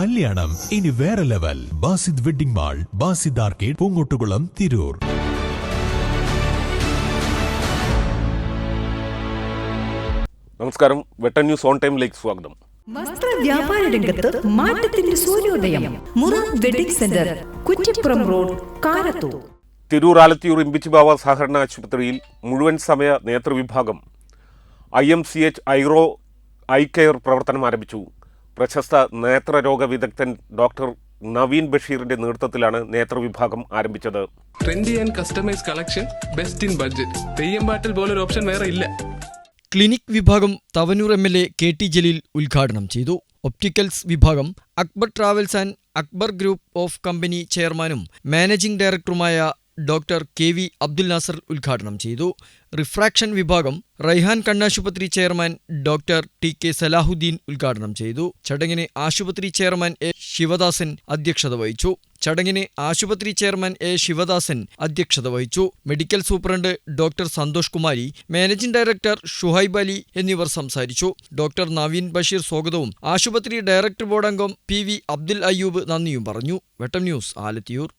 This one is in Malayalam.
കല്യാണം. ഇനി വേറെ level. Basid wedding mall Basid arcade Poongottukulam Tirur. നമസ്കാരം. വെട്ടൻ ന്യൂസ് ഓൺ ടൈമിലേക്ക് സ്വാഗതം. വസ്ത്ര വ്യാപാര രംഗത്ത് മാറ്റത്തിന്റെ സൂര്യോദയം. Mura wedding centre Kuttippuram road Karathur. Tirur Alathiyur Imbichibava സഹകരണ ആശുപത്രിയിൽ മുഴുവൻ സമയ നേതൃവിഭാഗം ഐ എം സി എച്ച് ഐറോ ഐ കെയർ പ്രവർത്തനം ആരംഭിച്ചു. പ്രശസ്ത നേത്രരോഗ വിദഗ്ധൻ ഡോക്ടർ നവീൻ ബഷീറിന്റെ നേതൃത്വത്തിലാണ് നേതൃവിഭാഗം ആരംഭിച്ചത്. Trendy and customise collection best in budget പോലൊരു ഓപ്ഷൻ വേറെ ഇല്ല. ക്ലിനിക് വിഭാഗം Thavanur M L A K T Jaleel ഉദ്ഘാടനം ചെയ്തു. ഒപ്റ്റിക്കൽസ് വിഭാഗം Akbar travels and Akbar group of company ചെയർമാനും മാനേജിംഗ് ഡയറക്ടറുമായ doctor K V Abdul Nasar ഉദ്ഘാടനം ചെയ്തു. റിഫ്രാക്ഷൻ വിഭാഗം റൈഹാൻ കണ്ണാശുപത്രി chairman doctor T K Salahuddin ഉദ്ഘാടനം ചെയ്തു. ചടങ്ങിനെ ആശുപത്രി ചെയർമാൻ എ ശിവദാസൻ അധ്യക്ഷത വഹിച്ചു. ചടങ്ങിനെ ആശുപത്രി ചെയർമാൻ എ ശിവദാസൻ അധ്യക്ഷത വഹിച്ചു. Medical superintendent doctor Santhosh Kumari managing director Shuhaib Ali എന്നിവർ സംസാരിച്ചു. ഡോക്ടർ നവീൻ ബഷീർ സ്വാഗതവും. ആശുപത്രി ഡയറക്ടർ ബോർഡ് അംഗം പി വി അബ്ദുൽ അയ്യൂബ് നന്ദിയും പറഞ്ഞു. വെട്ടം ന്യൂസ് ആലത്തിയൂർ.